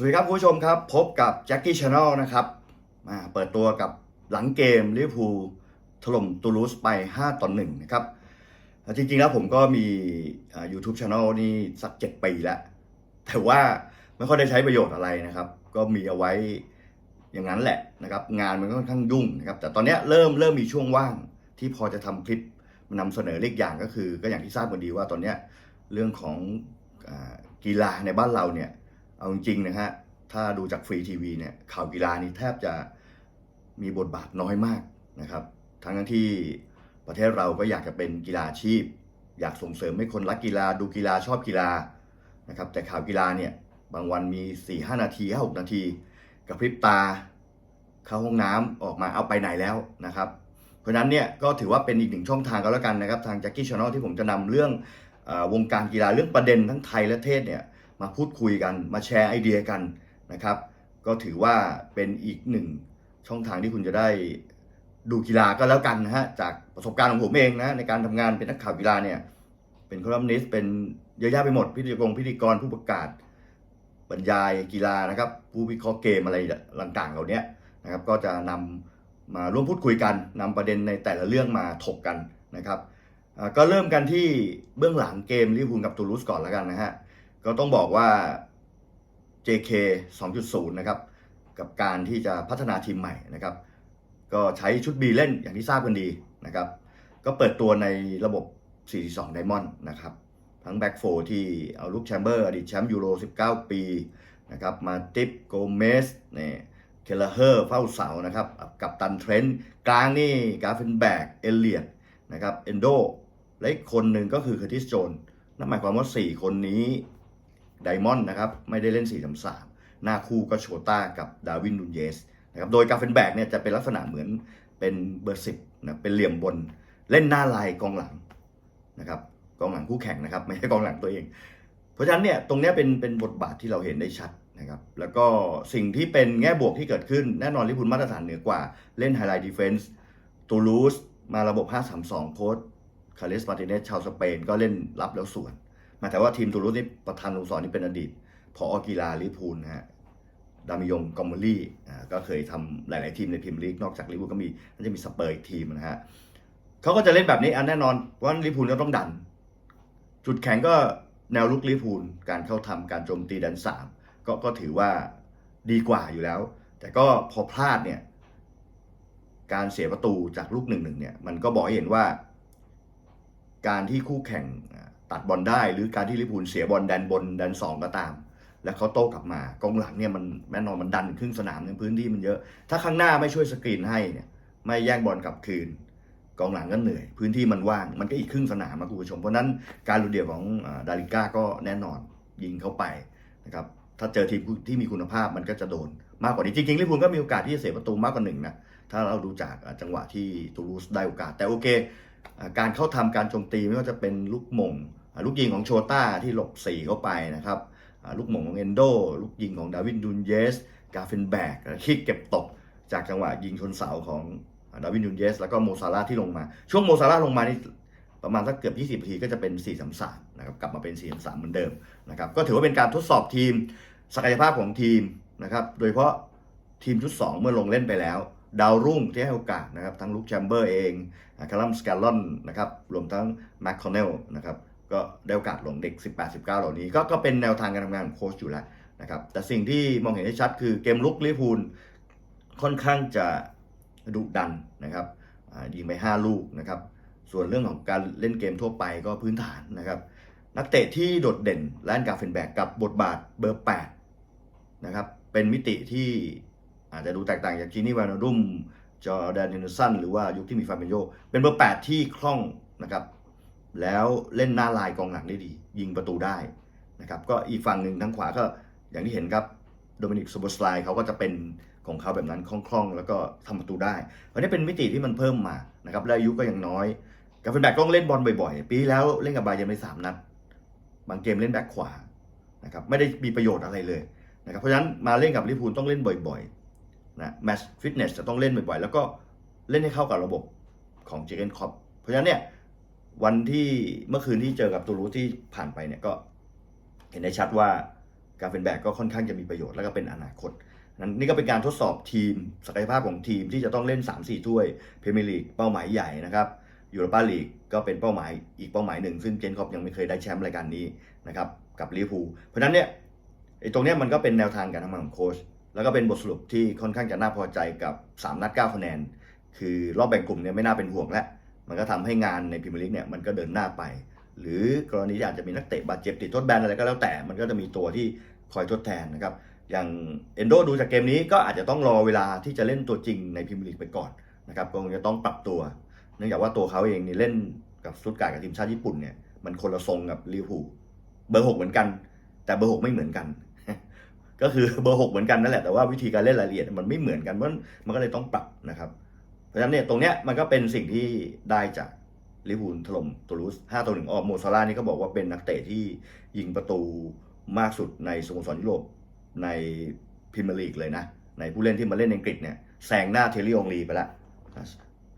สวัสดีครับผู้ชมครับ พบกับแจ็คกี้ชาแนลนะครับมาเปิดตัวกับหลังเกมลิเวอร์พูลถล่มตูลูสไป 5 ต่อ1นะครับจริงๆแล้วผมก็มี YouTube Channel นี่สัก 7 ปีแล้ว แต่ว่าไม่ค่อยได้ใช้ประโยชน์อะไรนะครับ ก็มีเอาไว้อย่างนั้นแหละนะครับ งานมันก็ค่อนข้างยุ่งนะครับ แต่ตอนนี้เริ่มเริ่มมีช่วงว่างที่พอจะทำคลิปมานำเสนอเล็กอย่างก็คือ ก็อย่างที่ทราบกันดีว่าตอนนี้เรื่องของอกีฬาในบ้านเราเนี่ย เอาจริงๆนะฮะถ้าดูจากฟรีทีวีเนี่ยข่าวกีฬานี่แทบจะมีบทบาทน้อยมากนะครับ ทั้งที่ประเทศเราก็อยากจะเป็นกีฬาอาชีพ อยากส่งเสริมให้คนรักกีฬาดูกีฬาชอบกีฬานะครับแต่ข่าวกีฬาเนี่ยบางวันมี 4 5 นาที5 6นาทีกับพริบตา เข้าห้องน้ำออกมาเอาไปไหนแล้วนะครับ เพราะฉะนั้นเนี่ยก็ถือว่าเป็นอีกหนึ่งช่องทางก็แล้วกันนะครับ ทาง Jackie Channel ที่ผมจะนำเรื่องอวงการกีฬาเรื่องประเด็นทั้งไทยและเทศเนี่ย มาพูดคุยกัน มาแชร์ไอเดียกันนะครับ ก็ถือว่าเป็นอีกหนึ่งช่องทางที่คุณจะได้ดูกีฬาก็แล้วกันนะฮะจากประสบการณ์ของผมเองนะในการทำงานเป็นนักข่าวกีฬาเนี่ยเป็นคอลัมนิสต์เป็นเยอะแยะไปหมดพิธีกรพิธีกรผู้ประกาศ บรรยายกีฬานะครับ ผู้วิเคราะห์เกมอะไรต่างๆเหล่านี้นะครับ ก็จะนำมาร่วมพูดคุยกันนำประเด็นในแต่ละเรื่องมาถกกันนะครับก็เริ่มกันที่เบื้องหลังเกมลิเวอร์พูลกับตูลูสก่อนแล้วกันนะฮะ ก็ต้องบอกว่า JK 2.0 นะครับ กับการที่จะพัฒนาทีมใหม่นะครับ ก็ใช้ชุด B เล่นอย่างที่ทราบกันดีนะครับ ก็เปิดตัวในระบบ 42 Diamond นะครับ ทั้งแบ็กโฟที่เอาลูกแชมเบอร์อดีตแชมป์ยูโร 19 ปีนะครับ มาติปโกเมสเนี่ยเคลเฮอร์เฝ้าเสานะครับ กับตันเทรนต์กลางนี่กาเฟนแบกเอเลียดนะครับเอนโดและอีกคนหนึ่งก็คือเคอร์ติสโจนนั่นหมายความว่า 4 คนนี้ ไดมอนด์นะครับไม่ได้เล่น 4 3 3 หน้าคู่ก็โชต้ากับดาวินนูนเยสนะครับโดยกาเฟนแบกเนี่ยจะเป็นลักษณะเหมือนเป็นเบอร์สิบนะเป็นเหลี่ยมบนเล่นหน้าลายกองหลังนะครับกองหลังคู่แข่งนะครับไม่ใช่กองหลังตัวเอง เพราะฉะนั้นเนี่ยตรงนี้เป็นเป็นบทบาทที่เราเห็นได้ชัดนะครับแล้วก็สิ่งที่เป็นแง่บวกที่เกิดขึ้นแน่นอนลิเวอร์พูลมาตรฐานเหนือกว่าเล่นไฮไลท์ดีเฟนส์ตูลูสมาระบบ 5-3-2 โค้ชคาริสมาร์ติเนสชาวสเปนก็เล่นรับแล้วส่วน มาแต่ว่าทีมตูรูสนี่ประธานสโมสรนี่เป็นอดีตพอกีฬาลิพูลนะฮะดามิยงกอมเมอรี่ก็เคยทำหลาย ๆ ทีมในพรีเมียร์ลีกนอกจากลิเวอร์พูลก็มีมันจะมีสเปอร์อีกทีมนะฮะเขาก็จะเล่นแบบนี้อันแน่นอนว่าลิเวอร์พูลก็ต้องดัน จุดแข็งก็แนวลุกลิเวอร์พูลการเข้าทำการโจมตีดันสามก็ก็ถือว่าดีกว่าอยู่แล้ว แต่ก็พอพลาดเนี่ยการเสียประตูจากลูกหนึ่งหนึ่งเนี่ยมันก็บอกให้เห็นว่า การที่คู่แข่ง ตัดบอลได้ หรือการที่ลิพูลเสียบอลแดนบนแดนสองก็ตาม แล้วเขาโต้กลับมากองหลังเนี่ยมันแน่นอนมันดันครึ่งสนามในพื้นที่มันเยอะ ถ้าข้างหน้าไม่ช่วยสกรีนให้เนี่ยไม่แย่งบอลกลับคืนกองหลังก็เหนื่อย พื้นที่มันว่าง มันก็อีกครึ่งสนามนะคุณผู้ชม เพราะนั้นการลุดเดี่ยวของดาริก้าก็แน่นอนยิงเข้าไปนะครับถ้าเจอทีมที่มีคุณภาพมันก็จะโดนมากกว่านี้ จริงๆลิเวอร์พูลก็มีโอกาสที่จะเสียประตูมากกว่าหนึ่งนะถ้าเราดูจากจังหวะที่ตูลูสได้โอกาสแต่โอเค การเข้าทำการโจมตีไม่ว่าจะเป็นลูกหม่งลูกยิงของโชต้าที่หลบสี่เข้าไปนะครับลูกหม่งของเอนโด ลูกยิงของดาวินดูนเยส กาเฟนแบกคิกเก็บตกจากจังหวะยิงชนเสาของดาวินดูนเยส แล้วก็โมซาลาที่ลงมา ช่วงโมซาลาลงมานี่ประมาณสักเกือบ 20นาทีก็จะเป็น 4-3-3นะครับกลับมาเป็น4-3เหมือนเดิมนะครับก็ถือว่าเป็นการทดสอบทีม ศักยภาพของทีมนะครับโดยเฉพาะทีมชุด 2 เมื่อลงเล่นไปแล้ว ดาวรุ่งที่ให้โอกาสนะครับทั้งลุคแชมเบอร์เองคารัมสแกลลอนนะครับรวมทั้งแมคคอนเนลนะครับก็ได้โอกาสลงเด็ก 18-19 เหล่านี้ก็ก็เป็นแนวทางการทำงานของโค้ชอยู่แล้วนะครับแต่สิ่งที่มองเห็นได้ชัดคือเกมลุกลิพูลค่อนข้างจะดุดันนะครับยิงไป 5 ลูกนะครับส่วนเรื่องของการเล่นเกมทั่วไปก็พื้นฐานนะครับนักเตะที่โดดเด่นแลนกาเฟนแบกกับบทบาทเบอร์ 8 นะครับเป็นมิติที่ อาจจะดูแตกต่างจากจีนี่วานาดุมจอแดนเฮนเดอร์สันหรือว่ายุคที่มีฟาเบนโยเป็นเบอร์ 8 ที่คล่องนะครับ แล้วเล่นหน้าลายกองหลังได้ดี ยิงประตูได้นะครับก็อีกฝั่งหนึ่งทางขวาก็อย่างที่เห็นครับโดมินิกซโบสไลเขาก็จะเป็นของเขาแบบนั้นคล่องๆ แล้วก็ทำประตูได้อันนี้เป็นมิติที่มันเพิ่มมานะครับและอายุก็ยังน้อยกาเฟนแบกก็เล่นบอลบ่อยๆ ปีแล้วเล่นกับบาเยนไปสามนัดบางเกมเล่นแบ็คขวานะครับไม่ได้มีประโยชน์อะไรเลยนะครับเพราะฉะนั้นมาเล่นกับลิเวอร์พูลต้องเล่นบ่อยๆ นะแมชฟิตเนสจะต้องเล่นบ่อยๆ แล้วก็เล่นให้เข้ากับระบบของเจเกนคอปเพราะฉะนั้นเนี่ยวันที่เมื่อคืนที่เจอกับตูรูที่ผ่านไปเนี่ยก็เห็นได้ชัดว่าการเป็นแบกก็ค่อนข้างจะมีประโยชน์แล้วก็เป็นอนาคตนั้นนี่ก็เป็นการทดสอบทีมศักยภาพของทีมที่จะต้องเล่น 3-4 ถ้วยพรีเมียร์ลีกเป้าหมายใหญ่นะครับยูโรปาลีกก็เป็นเป้าหมายอีกเป้าหมายหนึ่ง ซึ่งเจนคอปยังไม่เคยได้แชมป์รายการนี้นะครับกับลิเวอร์พูลเพราะฉะนั้นเนี่ยไอ้ตรงเนี้ยมันก็เป็นแนวทางการทำงานของโค้ช แล้วก็เป็นบทสรุปที่ค่อนข้างจะน่าพอใจกับ 3 นัด 9 คะแนน คือรอบแบ่งกลุ่มเนี่ยไม่น่าเป็นห่วงแล้ว มันก็ทำให้งานในพรีเมียร์ลีกเนี่ยมันก็เดินหน้าไป หรือกรณีที่อาจจะมีนักเตะบาดเจ็บติดทดแบนอะไรก็แล้วแต่ มันก็จะมีตัวที่คอยทดแทนนะครับ อย่างเอนโดดูจากเกมนี้ก็อาจจะต้องรอเวลาที่จะเล่นตัวจริงในพรีเมียร์ลีกไปก่อนนะครับก็คงจะต้องปรับตัว เนื่องจากว่าตัวเขาเองนี่เล่นกับสตุตการ์กับทีมชาติญี่ปุ่นเนี่ยมันคนละทรงกับลิเวอร์พูลเบอร์หกเหมือนกัน แต่เบอร์หกไม่เหมือนกัน ก็คือเบอร์หกเหมือนกันนั่นแหละแต่ว่าวิธีการเล่นรายละเอียดมันไม่เหมือนกันมันมันก็เลยต้องปรับนะครับ เพราะฉะนั้นเนี่ยตรงเนี้ยมันก็เป็นสิ่งที่ได้จากลิเวอร์พูลถล่มตูลูส5ต่อ1ออกโมซาร่านี่ก็บอกว่าเป็นนักเตะที่ยิงประตูมากสุดในสโมสรยุโรปในพรีเมียร์ลีกเลยนะ ในผู้เล่นที่มาเล่นอังกฤษเนี่ยแซงหน้าเทลลี่องลีไปแล้ว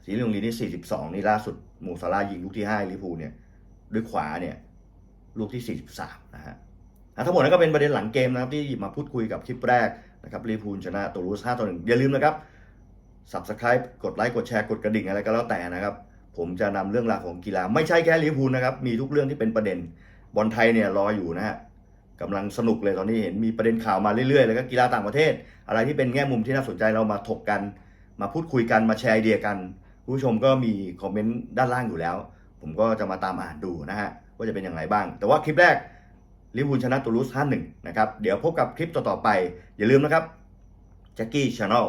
เทลลี่องลีนี่ 42 นี่ล่าสุดโมซาร่ายิงลูกที่5ลิเวอร์พูลเนี่ยด้วยขวาเนี่ยลูกที่ 43 นะฮะ ทั้งหมดนั้นก็เป็นประเด็นหลังเกมนะครับที่หยิบมาพูดคุยกับคลิปแรกนะครับลิเวอร์พูลชนะตูลูส5ต่อ1อย่าลืมนะครับ Subscribe กดไลค์กดแชร์กดกระดิ่งอะไรก็แล้วแต่นะครับ ผมจะนำเรื่องราวของกีฬาไม่ใช่แค่ลิเวอร์พูลนะครับมีทุกเรื่องที่เป็นประเด็นบอลไทยเนี่ยรออยู่นะฮะกำลังสนุกเลยตอนนี้เห็นมีประเด็นข่าวมาเรื่อยๆแล้วก็กีฬาต่างประเทศ อะไรที่เป็นแง่มุมที่น่าสนใจเรามาถกกัน มาพูดคุยกันมาแชร์ไอเดียกัน ผู้ชมก็มีคอมเมนต์ด้านล่างอยู่แล้ว ผมก็จะมาตามอ่านดูนะฮะว่าจะเป็นอย่างไรบ้าง แต่ว่าคลิปแรก ลิเวอร์พูลชนะตูลูส5-1นะครับ เดี๋ยวพบกับคลิปต่อ ๆ ไป อย่าลืมนะครับแจ็คกี้ชาแนล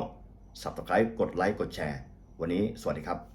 สับสไครต์กดไลค์กดแชร์ วันนี้สวัสดีครับ